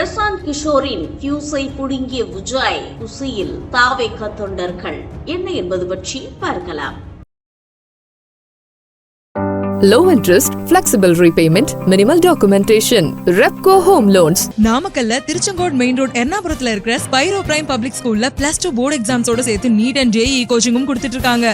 பிரசாந்த் கிஷோரின் பியூஸை புடுங்கிய விஜய் குசியில் தாவேக தொண்டர்கள் என்ன என்பது பற்றி பார்க்கலாம் low interest, flexible repayment, minimal documentation. Repco Home Loans. நாமக்கல்ல திருச்செங்கோடு மெயின் ரோட் எர்ணாபுரத்துல இருக்கிற ஸ்பைரோ பிரைம் பப்ளிக் ஸ்கூல்ல பிளஸ் டூ போர்டு எக்ஸாம்ஸோட சேர்த்து நீட் அண்ட் ஜேஇ கோச்சிங்கும் கொடுத்துட்டு இருக்காங்க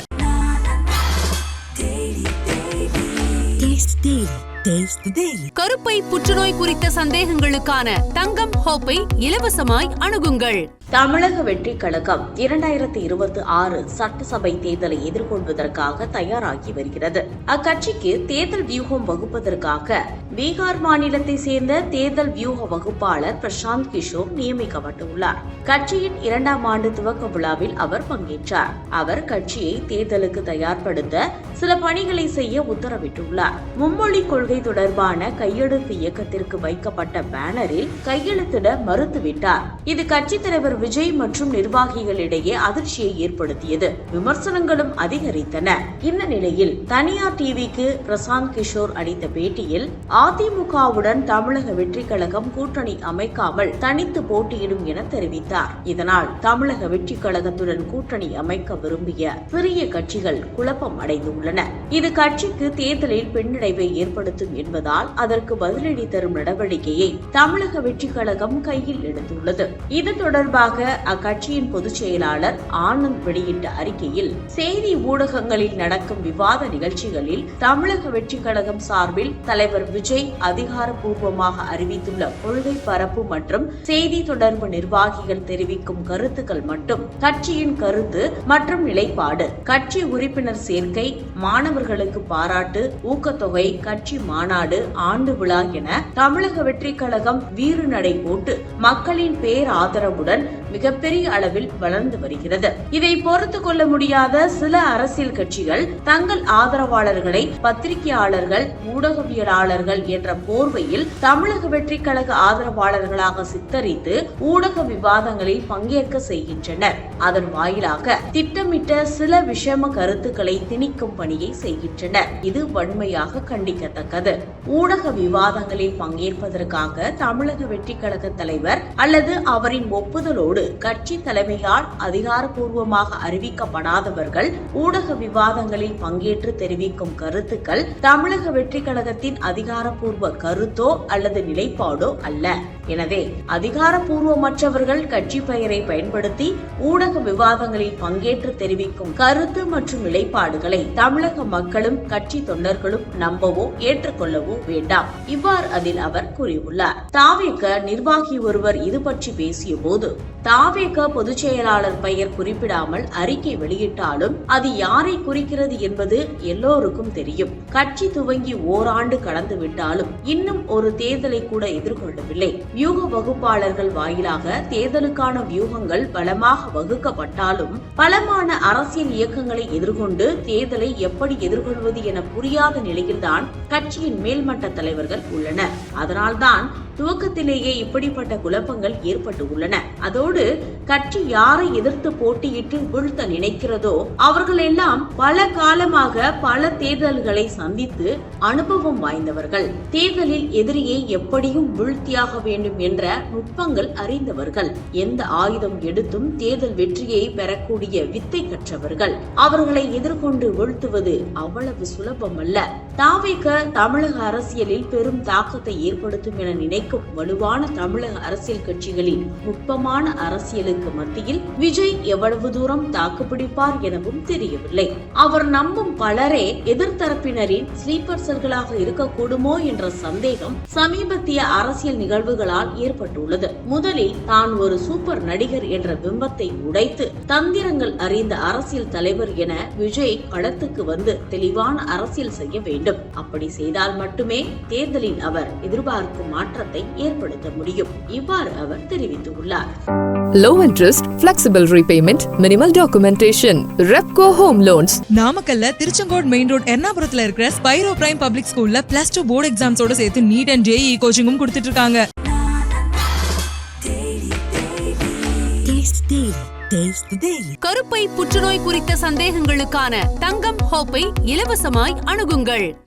கருப்பை புற்றுநோய் குறித்த சந்தேகங்களுக்கான தங்கம் ஹோப்பை இலவசமாய் அணுகுங்கள். தமிழக வெற்றி கழகம் இரண்டாயிரத்தி இருபத்தி ஆறு சட்டசபை தேர்தலை எதிர்கொள்வதற்காக தயாராகி வருகிறது. அக்கட்சிக்கு தேர்தல் வியூகம் வகுப்பதற்காக பீகார் மாநிலத்தை சேர்ந்த தேர்தல் வியூக வகுப்பாளர் பிரசாந்த் கிஷோர் நியமிக்கப்பட்டுள்ளார். கட்சியின் இரண்டாம் ஆண்டு துவக்க விழாவில் அவர் பங்கேற்றார். அவர் கட்சியை தேர்தலுக்கு தயார்படுத்த சில பணிகளை செய்ய உத்தரவிட்டுள்ளார். மும்மொழி கொள்கை தொடர்பான கையெழுத்து இயக்கத்திற்கு வைக்கப்பட்ட பேனரில் கையெழுத்திட மறுத்துவிட்டார். இது கட்சித் தலைவர் விஜய் மற்றும் நிர்வாகிகளிடையே அதிர்ச்சியை ஏற்படுத்தியது. விமர்சனங்களும் அதிகரித்தன. இந்த நிலையில் தனியார் டிவிக்கு பிரசாந்த் கிஷோர் அளித்த பேட்டியில் அதிமுகவுடன் தமிழக வெற்றி கழகம் கூட்டணி அமைக்காமல் தனித்து போட்டியிடும் என தெரிவித்தார். இதனால் தமிழக வெற்றி கழகத்துடன் கூட்டணி அமைக்க விரும்பிய சிறிய கட்சிகள் குழப்பம் அடைந்துள்ளன. உள்ளன இது கட்சிக்கு தேர்தலில் பின்னடைவை ஏற்படுத்தும் என்பதால் அதற்கு பதிலடி தரும் நடவடிக்கையை தமிழக வெற்றி கழகம் கையில் எடுத்துள்ளது. இது தொடர்பாக அக்கட்சியின் பொதுச் செயலாளர் ஆனந்த் வெளியிட்ட அறிக்கையில் செய்தி ஊடகங்களில் நடக்கும் விவாத நிகழ்ச்சிகளில் தமிழக வெற்றி கழகம் சார்பில் தலைவர் விஜய் அதிகாரப்பூர்வமாக அறிவித்துள்ள கொள்கை பரப்பு மற்றும் செய்தி தொடர்பு நிர்வாகிகள் தெரிவிக்கும் கருத்துக்கள் மட்டும் கட்சியின் கருத்து மற்றும் நிலைப்பாடு கட்சி உறுப்பினர் சேர்க்கை மாணவர்களுக்கு பாராட்டு ஊக்கத்தொகை கட்சி மாநாடு ஆண்டு விழா என தமிழக வெற்றி கழகம் வீறு நடை போட்டு மக்களின் பேராதரவுடன் மிகப்பெரிய அளவில் வளர்ந்து வருகிறது. இதை பொறுத்து கொள்ள முடியாத சில அரசியல் கட்சிகள் தங்கள் ஆதரவாளர்களை பத்திரிகையாளர்கள் ஊடகவியலாளர்கள் என்ற போர்வையில் தமிழக வெற்றி கழக ஆதரவாளர்களாக சித்தரித்து ஊடக விவாதங்களில் பங்கேற்க செய்கின்றனர். அதன் வாயிலாக திட்டமிட்ட சில விஷம கருத்துக்களை திணிக்கும் பணியை செய்கின்றனர் இது வன்மையாக கண்டிக்கத்தக்கது. ஊடக விவாதங்களில் பங்கேற்பதற்காக தமிழக வெற்றி கழக தலைவர் அல்லது அவரின் ஒப்புதலோடு கட்சி தலைமையால் அதிகாரப்பூர்வமாக அறிவிக்கப்படாதவர்கள் ஊடக விவாதங்களில் பங்கேற்று தெரிவிக்கும் கருத்துக்கள் தமிழக வெற்றி கழகத்தின் அதிகாரப்பூர்வ கருத்தோ அல்லது நிலைப்பாடோ அல்ல. எனவே அதிகாரப்பூர்வமற்றவர்கள் கட்சி பெயரை பயன்படுத்தி ஊடக விவாதங்களில் பங்கேற்று தெரிவிக்கும் கருத்து மற்றும் நிலைப்பாடுகளை தமிழக மக்களும் கட்சி தொண்டர்களும் நம்பவோ ஏற்றுக்கொள்ளவோ வேண்டாம் இவ்வாறு அதில் அவர் கூறியுள்ளார். தாவேக நிர்வாகி ஒருவர் இது பற்றி பேசிய போது தாவேக பொதுச் செயலாளர் பெயர் குறிப்பிடாமல் அறிக்கை வெளியிட்டாலும் அது யாரை குறிக்கிறது என்பது எல்லோருக்கும் தெரியும். கட்சி துவங்கி ஓராண்டு கடந்து விட்டாலும் இன்னும் ஒரு தேர்தலை கூட எதிர்கொள்ளவில்லை. வியூக வகுப்பாளர்கள் வாயிலாக தேர்தலுக்கான வியூகங்கள் பலமாக வகுக்கப்பட்டாலும் பலமான அரசியல் இயக்கங்களை எதிர்கொண்டு தேர்தலை எப்படி எதிர்கொள்வது என புரியாத நிலையில்தான் கட்சியின் மேல்மட்ட தலைவர்கள் உள்ளனர். அதனால்தான் துவக்கத்திலேயே இப்படிப்பட்ட குழப்பங்கள் ஏற்பட்டு உள்ளன. அதோடு கட்சி யாரை எதிர்த்து போட்டியிட்டு வீழ்த்த நினைக்கிறதோ அவர்கள் எல்லாம் பல காலமாக பல தேர்தல்களை சந்தித்து அனுபவம் வாய்ந்தவர்கள். தேர்தலில் எதிரியை எப்படியும் வீழ்த்தியாக வேண்டும் என்ற நுட்பங்கள் அறிந்தவர்கள். எந்த ஆயுதம் எடுத்தும் தேர்தல் வெற்றியை பெறக்கூடிய வித்தை கற்றவர்கள். அவர்களை எதிர்கொண்டு வீழ்த்துவது அவ்வளவு சுலபமல்ல. தாவேக தமிழக அரசியலில் பெரும் தாக்கத்தை ஏற்படுத்தும் என நினைக்கும் வலுவான தமிழக அரசியல் கட்சிகளின் நுட்பமான அரசியலுக்கு மத்தியில் விஜய் எவ்வளவு தூரம் தாக்குப்பிடிப்பார் எனவும் தெரியவில்லை. அவர் நம்பும் பலரே எதிர்த்தரப்பினரின் ஸ்லீப்பர் செல்களாக இருக்கக்கூடுமோ என்ற சந்தேகம் சமீபத்திய அரசியல் நிகழ்வுகளால் ஏற்பட்டுள்ளது. முதலில் தான் ஒரு சூப்பர் நடிகர் என்ற பிம்பத்தை உடைத்து தந்திரங்கள் அறிந்த அரசியல் தலைவர் என விஜய் களத்துக்கு வந்து தெளிவான அரசியல் செய்ய வேண்டும். அப்படி செய்தால் மட்டுமே தேர்தலில் அவர் எதிர்பார்க்கும் மாற்றத்தை ஏற்படுத்த முடியும் இவ்வாறு அவர் தெரிவித்துள்ளார் Low interest, flexible repayment, minimal documentation. Repco Home Loans. நாமக்கல்ல திருச்செங்கோடு மெயின் ரோட் எர்ணாபுரத்துல இருக்கிற ஸ்பைரோ பிரைம் பப்ளிக் ஸ்கூல்ல பிளஸ் டூ போர்டு எக்ஸாம்ஸோட சேர்த்து நீட் அண்ட் ஜேஇ கோச்சிங்கும் கொடுத்துட்டு இருக்காங்க கருப்பை புற்றுநோய் குறித்த சந்தேகங்களுக்கான தங்கம் ஹோப்பை இலவசமாய் அணுகுங்கள்